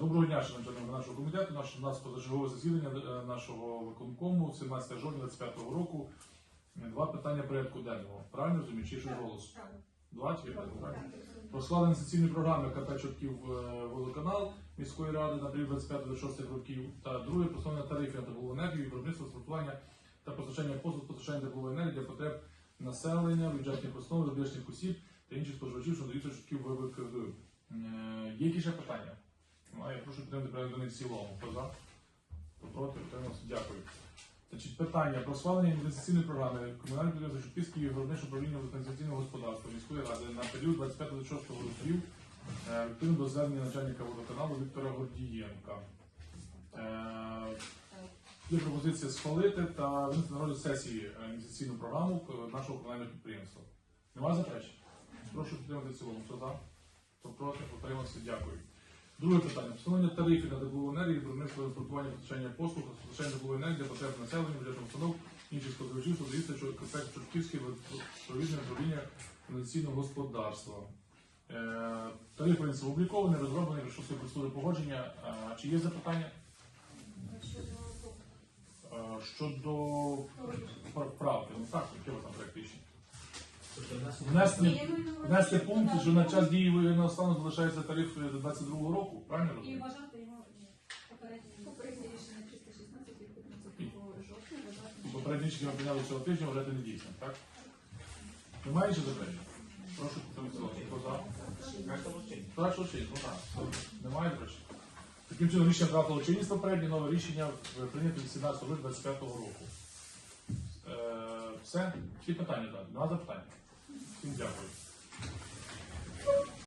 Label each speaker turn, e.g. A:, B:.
A: Доброго дня, шановні нашого комітету. Наш у нас позачергове засідання е, нашого виконкому 17 жовтня 25 року. Два питання порядку денного. Правильно розумію? Чи щось голос? Два чи? Про складення інвестиційної програми КП Чортків е, водоканал міської ради на період 25-26 років та друге про тарифів на теплову енергію, виробництво, транспортування та постачання послуг постачання теплової енергії для потреб населення, бюджетних основ, розбіжних осіб та інших споживачів, що дають Чортків ВВКГ. Е, Є якісь ще питання? Ну, я прошу підтримати денний в цілому. Хто за? Хто проти? Утримався? Дякую. Значить, питання про схвалення інвестиційної програми комунального підприємства Шепівської виробничого управління організаційного господарства міської ради на період 25-26 років е, відповідно до звернення начальника водоканалу Віктора Гордієнка. Е, Є пропозиція схвалити та винести на розгляд сесії е, інвестиційну програму нашого комунального підприємства. Немає заперечень? Прошу підтримати в цілому. Хто за? Хто проти? Утримався? Дякую. Друге питання. Встановлення тарифів на теплову енергію, виробництво транспортування постачання послуг, постачання теплової енергії потреб населення, бюджетних установ, інших споживачів, що що КП Чортківське провідне управління комерційного господарства. Е, Тариф принцип опублікований, розроблений, ресурси процедури погодження. Е, Чи є запитання? Е, Щодо Внести, внести пункт, що на час дії воєнного стану залишається тариф до 22 року, правильно
B: І
A: розумію?
B: вважати його попереднє попереднє рішення 316 від 15 жовтня вважати.
A: Попередні рішення прийняли цього тижня, вважати не дійсним, так? Немає ще заперечень? Прошу підтримати цілому. Хто за? Так, що ну так. Немає заперечень? Таким чином рішення втратило чинність попереднє, нове рішення е, прийнято 18 липня 25 року. Е, все? Всі питання так? Нема запитань? Всім дякую.